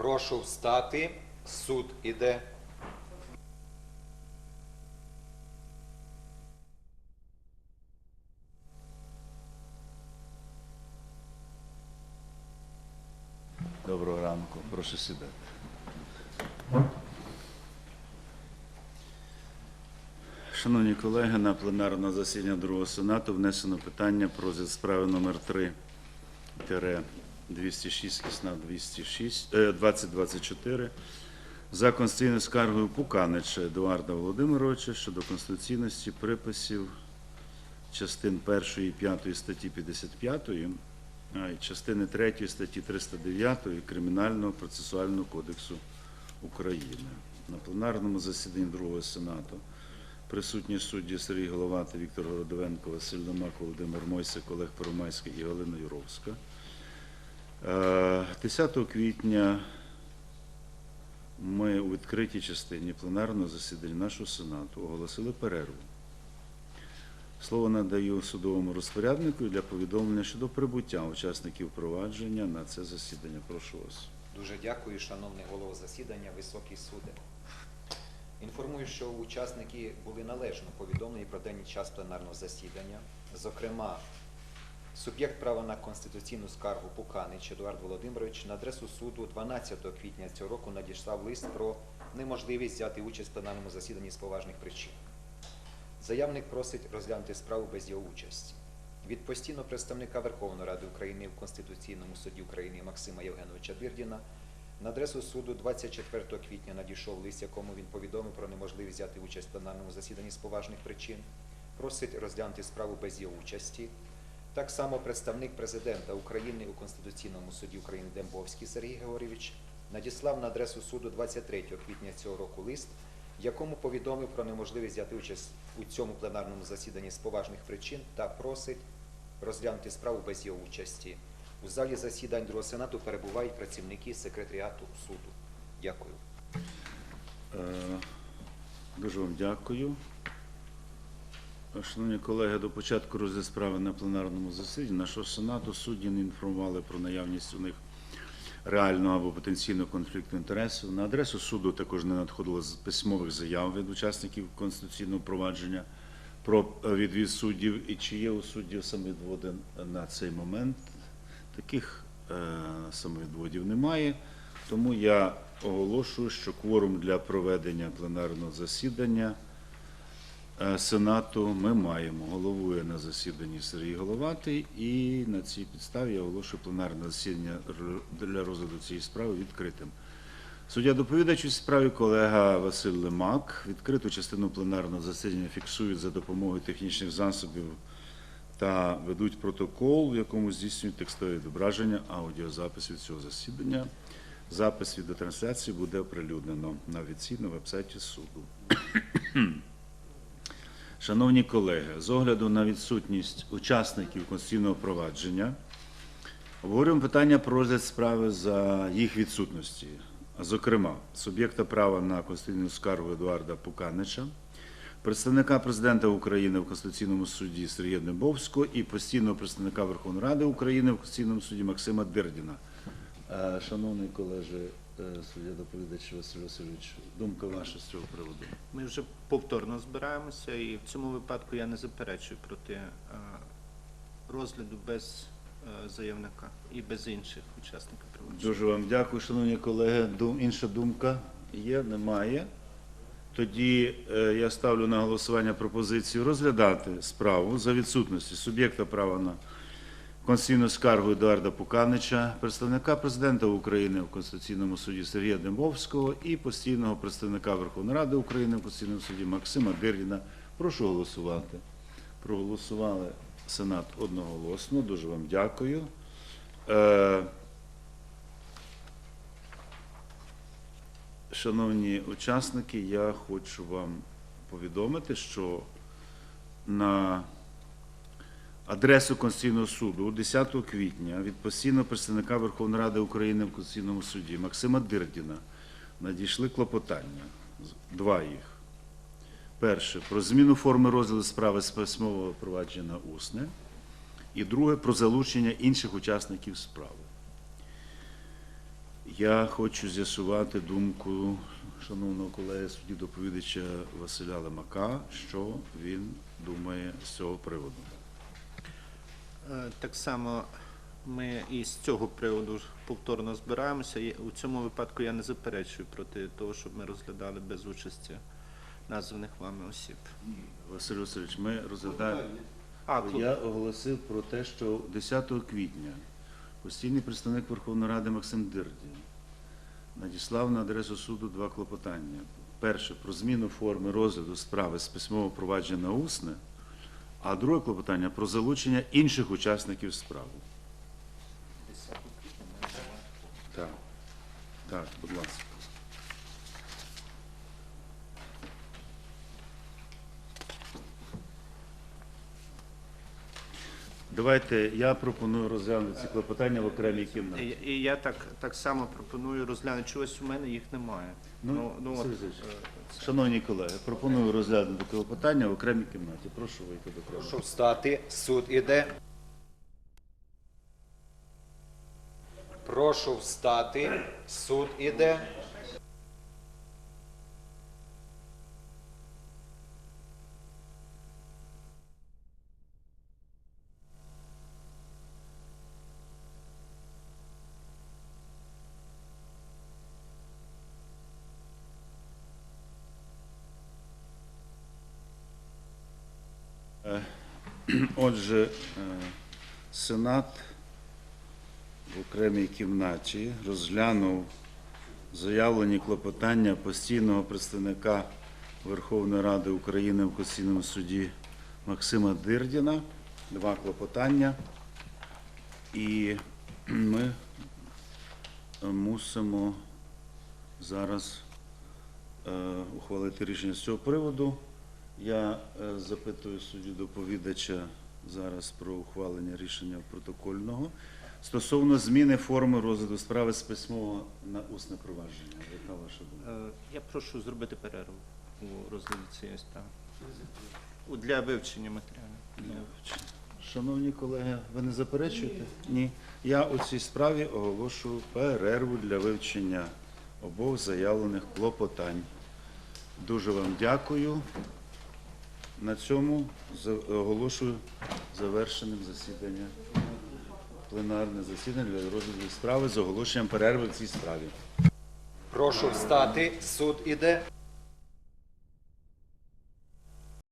Прошу встати. Суд іде. Доброго ранку, прошу сідати. Шановні колеги, на пленарне засідання Другого Сенату внесено питання про справи номер 3 206 кисна 206, е, 2024 за конституційною скаргою Пуканича Едуарда Володимировича щодо конституційності приписів частин 1 і 5 статті 55 а й частини 3 статті 309 Кримінального процесуального кодексу України. На пленарному засіданні Другого Сенату присутні судді Сергій Головати, Віктор Городовенко, Василь Ломак, Володимир Мойсик, Олег Поромайський і Галина Юровська. Е, 10 квітня ми у відкритій частині пленарного засідання нашого Сенату оголосили перерву. Слово надаю судовому розпоряднику для повідомлення щодо прибуття учасників провадження на це засідання. Прошу вас. Дуже дякую, шановний голово засідання, високий суде. Інформую, що учасники були належно повідомлені про денний час пленарного засідання. Зокрема, суб'єкт права на конституційну скаргу Пуканич Едуард Володимирович на адресу суду 12 квітня цього року надіслав лист про неможливість взяти участь в пленарному засіданні з поважних причин. Заявник просить розглянути справу без його участі. Від постійного представника Верховної Ради України в Конституційному суді України Максима Євгеновича Дирдіна на адресу суду 24 квітня надійшов лист, якому він повідомив про неможливість взяти участь в пленарному засіданні з поважних причин, просить розглянути справу без його участі. Так само представник президента України у Конституційному суді України Дембовський Сергій Георгійович надіслав на адресу суду 23 квітня цього року лист, якому повідомив про неможливість взяти участь у цьому пленарному засіданні з поважних причин та просить розглянути справу без його участі. У залі засідань Другого Сенату перебувають працівники секретаріату суду. Дякую. Е, Дуже вам дякую. Шановні колеги, до початку розгляду справи на пленарному засіданні нашого Сенату судді не інформували про наявність у них реального або потенційного конфлікту інтересів. На адресу суду також не надходило письмових заяв від учасників конституційного провадження про відвід суддів і чи є у суддів самовідводи на цей момент. Таких е, самовідводів немає, тому я оголошую, що кворум для проведення пленарного засідання Сенату ми маємо. Головує на засіданні Сергій Головатий, і на цій підставі я оголошую пленарне засідання для розгляду цієї справи відкритим. Суддя доповідач у справі колега Василь Лемак відкриту частину пленарного засідання фіксують за допомогою технічних засобів та ведуть протокол, в якому здійснюють текстові відображення, аудіозапис від цього засідання. Запис відеотрансляції буде оприлюднено на офіційному вебсайті суду. Шановні колеги, з огляду на відсутність учасників конституційного провадження, обговорюємо питання про розгляд справи за їх відсутності. Зокрема, суб'єкта права на конституційну скаргу Едуарда Пуканича, представника президента України в Конституційному суді Сергія Дебовського і постійного представника Верховної Ради України в Конституційному суді Максима Дирдіна. Е, Шановний колеже, е, суддя доповідач Василь Васильович, думка ваша з цього приводу? Ми вже повторно збираємося, і в цьому випадку я не заперечую проти е, розгляду без е, заявника і без інших учасників провадження. Дуже вам дякую, шановні колеги. Інша думка є, немає. Тоді е, я ставлю на голосування пропозицію розглядати справу за відсутності суб'єкта права на конституційну скаргу Едуарда Пуканича, представника президента України в Конституційному суді Сергія Дембовського і постійного представника Верховної Ради України в Конституційному суді Максима Дирдіна. Прошу голосувати. Проголосували Сенат одноголосно. Дуже вам дякую. Е, Шановні учасники, я хочу вам повідомити, що на адресу Конституційного суду 10 квітня від постійного представника Верховної Ради України в Конституційному суді Максима Дирдіна надійшли клопотання. Два їх. Перше про зміну форми розгляду справи з письмового провадження на усне. І друге про залучення інших учасників справи. Я хочу з'ясувати думку шановного колеги судді доповідача Василя Лемака, що він думає з цього приводу. Е, Так само ми і з цього приводу повторно збираємося. І У цьому випадку я не заперечую проти того, щоб ми розглядали без участі названих вами осіб. Василь Васильович, ми розглядаємо. А. Я оголосив про те, що 10 квітня постійний представник Верховної Ради Максим Дирдін надіслав на адресу суду два клопотання. Перше про зміну форми розгляду справи з письмового провадження на усне, а друге клопотання про залучення інших учасників справи. Так, так, будь ласка. Давайте я пропоную розглянути ці клопотання в окремій кімнаті. І, і я так, так само пропоную розглянути. Чогось у мене їх немає. Ну, ну, Василь от, Васильович, е, Шановні колеги, пропоную розглянути клопотання в окремій кімнаті. Прошу вийти до кімнати. Прошу встати. Суд іде. Прошу встати. Суд іде. Отже, е, Сенат в окремій кімнаті розглянув заявлені клопотання постійного представника Верховної Ради України в Конституційному суді Максима Дирдіна. Два клопотання. І ми мусимо зараз е, ухвалити рішення з цього приводу. Я е, запитую судді доповідача зараз про ухвалення рішення протокольного стосовно зміни форми розгляду справи з письмового на усне провадження. Яка ваша думка? е, я прошу зробити перерву у розгляді цієї справи. Для вивчення матеріалів. Шановні колеги, ви не заперечуєте? Ні. Я у цій справі оголошую перерву для вивчення обох заявлених клопотань. Дуже вам дякую. На цьому оголошую завершеним засідання. Пленарне засідання для розгляду справи з оголошенням перерви в цій справі. Прошу встати. Суд іде.